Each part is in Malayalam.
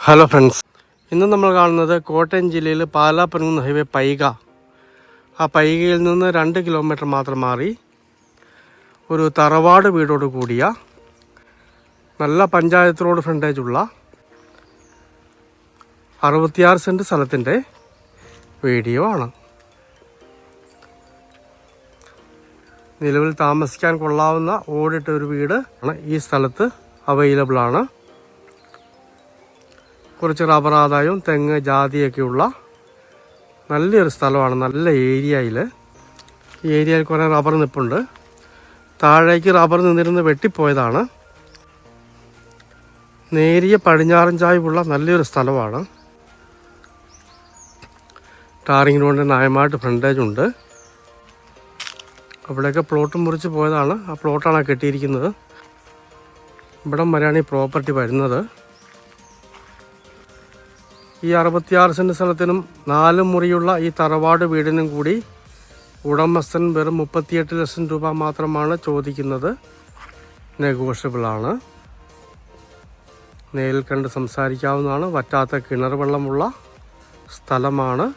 ഹലോ ഫ്രണ്ട്സ് ഇന്ന് നമ്മൾ കാണുന്നത് കോട്ടയം ജില്ലയിൽ പാലാപ്പനങ്ങുന്ന ഹൈവേ പൈക. ആ പൈകയിൽ നിന്ന് രണ്ട് കിലോമീറ്റർ മാത്രം മാറി ഒരു തറവാട് വീടോട് കൂടിയ നല്ല പഞ്ചായത്ത് ഫ്രണ്ടേജ് ഉള്ള അറുപത്തിയാറ് സെന്റ് സ്ഥലത്തിന്റെ വീഡിയോ ആണ്. നിലവിൽ താമസിക്കാൻ കൊള്ളാവുന്ന ഓടിട്ട ഒരു വീട് ആണ് ഈ സ്ഥലത്ത് അവൈലബിൾ ആണ്. കുറച്ച് റബ്ബർ ആദായവും തെങ്ങ് ജാതിയൊക്കെയുള്ള നല്ലൊരു സ്ഥലമാണ് നല്ല ഏരിയയിൽ ഈ ഏരിയയിൽ കുറേ റബ്ബർ നിൽപ്പുണ്ട് താഴേക്ക് റബ്ബർ നിന്നിരുന്ന് വെട്ടിപ്പോയതാണ്. നേരിയ പടിഞ്ഞാറൻ ചായ്വുള്ള നല്ലൊരു സ്ഥലമാണ്. ടാറിംഗ് റോഡിന്റെ ന്യായമായിട്ട് ഫ്രണ്ടേജ് ഉണ്ട്. അവിടെയൊക്കെ പ്ലോട്ട് മുറിച്ച് പോയതാണ്. ആ പ്ലോട്ടാണ് കെട്ടിയിരിക്കുന്നത്. ഇവിടം വരെയാണ് ഈ പ്രോപ്പർട്ടി വരുന്നത്. ഈ അറുപത്തിയാറ് സെന്റ് സ്ഥലത്തിനും നാല് മുറിയുള്ള ഈ തറവാട് വീടിനും കൂടി ഉടമസ്ഥൻ വെറും മുപ്പത്തിയെട്ട് ലക്ഷം രൂപ മാത്രമാണ് ചോദിക്കുന്നത്. നെഗോഷ്യബിളാണ്. നേരിൽ കണ്ട് സംസാരിക്കാവുന്നതാണ്. വറ്റാത്ത കിണർ വെള്ളമുള്ള സ്ഥലമാണ്.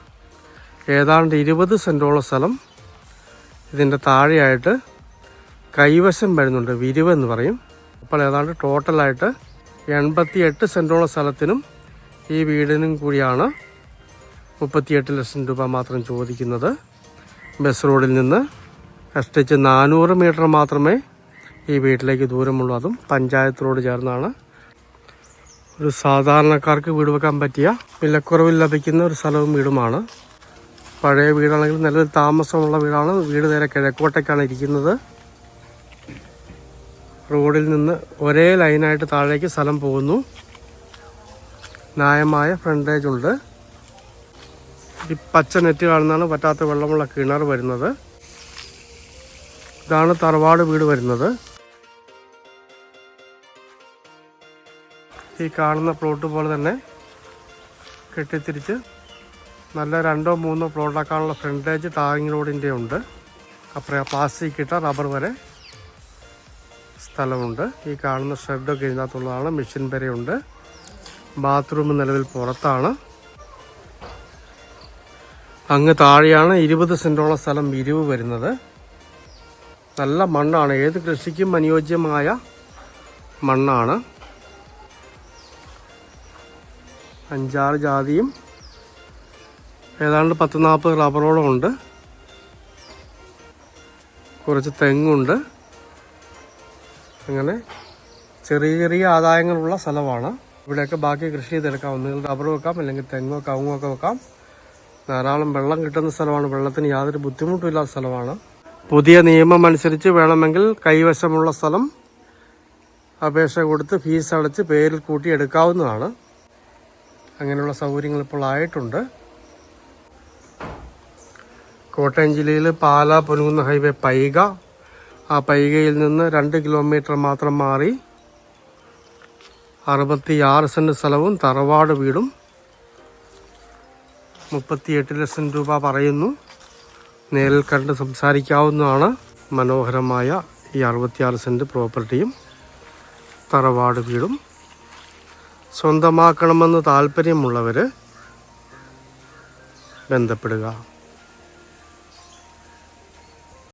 ഏതാണ്ട് ഇരുപത് സെന്റോളം സ്ഥലം ഇതിന്റെ താഴെയായിട്ട് കൈവശം വരുന്നുണ്ട്. വിരിവ് എന്ന് പറയും. അപ്പോൾ ഏതാണ്ട് ടോട്ടലായിട്ട് എൺപത്തി എട്ട് സെന്റോളം സ്ഥലത്തിനും ഈ വീടിനും കൂടിയാണ് മുപ്പത്തിയെട്ട് ലക്ഷം രൂപ മാത്രം ചോദിക്കുന്നത്. ബസ് റോഡിൽ നിന്ന് കഷ്ടിച്ച് നാനൂറ് മീറ്റർ മാത്രമേ ഈ വീട്ടിലേക്ക് ദൂരമുള്ളൂ. അതും പഞ്ചായത്ത് റോഡ് ചേർന്നാണ്. ഒരു സാധാരണക്കാർക്ക് വീട് വെക്കാൻ പറ്റിയ വിലക്കുറവിൽ ലഭിക്കുന്ന ഒരു സ്ഥലവും വീടുമാണ്. പഴയ വീടാണെങ്കിൽ നല്ലൊരു താമസമുള്ള വീടാണ്. വീട് നേരെ കിഴക്കോട്ടേക്കാണ് ഇരിക്കുന്നത്. റോഡിൽ നിന്ന് ഒരേ ലൈനായിട്ട് താഴേക്ക് സ്ഥലം പോകുന്നു. ന്യായമായ ഫ്രണ്ടേജ് ഉണ്ട്. ഈ പച്ച നെറ്റ് കാണുന്നതാണ് പറ്റാത്ത വെള്ളമുള്ള കിണർ വരുന്നത്. ഇതാണ് തറവാട് വീട് വരുന്നത്. ഈ കാണുന്ന പ്ലോട്ട് പോലെ തന്നെ കെട്ടിത്തിരിച്ച് നല്ല രണ്ടോ മൂന്നോ പ്ലോട്ടാക്കാനുള്ള ഫ്രണ്ടേജ് ടാറിങ് റോഡിന്റെ ഉണ്ട്. അപ്പുറം പ്ലാസ്റ്റിക് ഇട്ട റബ്ബർ വരെ സ്ഥലമുണ്ട്. ഈ കാണുന്ന ഷെഡൊക്കെ ഇതിനകത്തുള്ളതാണ്. മെഷീൻ വരെയുണ്ട്. ബാത്റൂം നിലവിൽ പുറത്താണ്. അങ്ങ് താഴെയാണ് ഇരുപത് സെന്റോളം സ്ഥലം വിരിവ് വരുന്നത്. നല്ല മണ്ണാണ്. ഏത് കൃഷിക്കും അനുയോജ്യമായ മണ്ണാണ്. അഞ്ചാറ് ജാതിയും ഏതാണ്ട് പത്ത് നാൽപ്പത് റബ്ബറോളം ഉണ്ട്. കുറച്ച് തെങ്ങുണ്ട്. അങ്ങനെ ചെറിയ ചെറിയ ആദായങ്ങളുള്ള സ്ഥലമാണ്. ഇവിടെയൊക്കെ ബാക്കി കൃഷി ചെയ്തെടുക്കാം. ഒന്നുകിൽ റബ്ബർ വെക്കാം അല്ലെങ്കിൽ തെങ്ങോ കവുങ്ങോ ഒക്കെ വെക്കാം. ധാരാളം വെള്ളം കിട്ടുന്ന സ്ഥലമാണ്. വെള്ളത്തിന് യാതൊരു ബുദ്ധിമുട്ടുമില്ലാത്ത സ്ഥലമാണ്. പുതിയ നിയമം അനുസരിച്ച് വേണമെങ്കിൽ കൈവശമുള്ള സ്ഥലം അപേക്ഷ കൊടുത്ത് ഫീസ് അടച്ച് പേരിൽ കൂട്ടി എടുക്കാവുന്നതാണ്. അങ്ങനെയുള്ള സൗകര്യങ്ങൾ ഇപ്പോൾ ആയിട്ടുണ്ട്. കോട്ടയം ജില്ലയിൽ പാലാ പൊനുകുന്ന ഹൈവേ പൈക. ആ പൈകയിൽ നിന്ന് രണ്ട് കിലോമീറ്റർ മാത്രം മാറി അറുപത്തിയാറ് സെന്റ് സ്ഥലവും തറവാട് വീടും മുപ്പത്തിയെട്ട് ലക്ഷം രൂപ പറയുന്നു. നേരിൽ കണ്ട് സംസാരിക്കാവുന്നതാണ് മനോഹരമായ ഈ അറുപത്തിയാറ് സെന്റ് പ്രോപ്പർട്ടിയും തറവാട് വീടും. സ്വന്തമാക്കണമെന്ന് താല്പര്യമുള്ളവർ ബന്ധപ്പെടുക.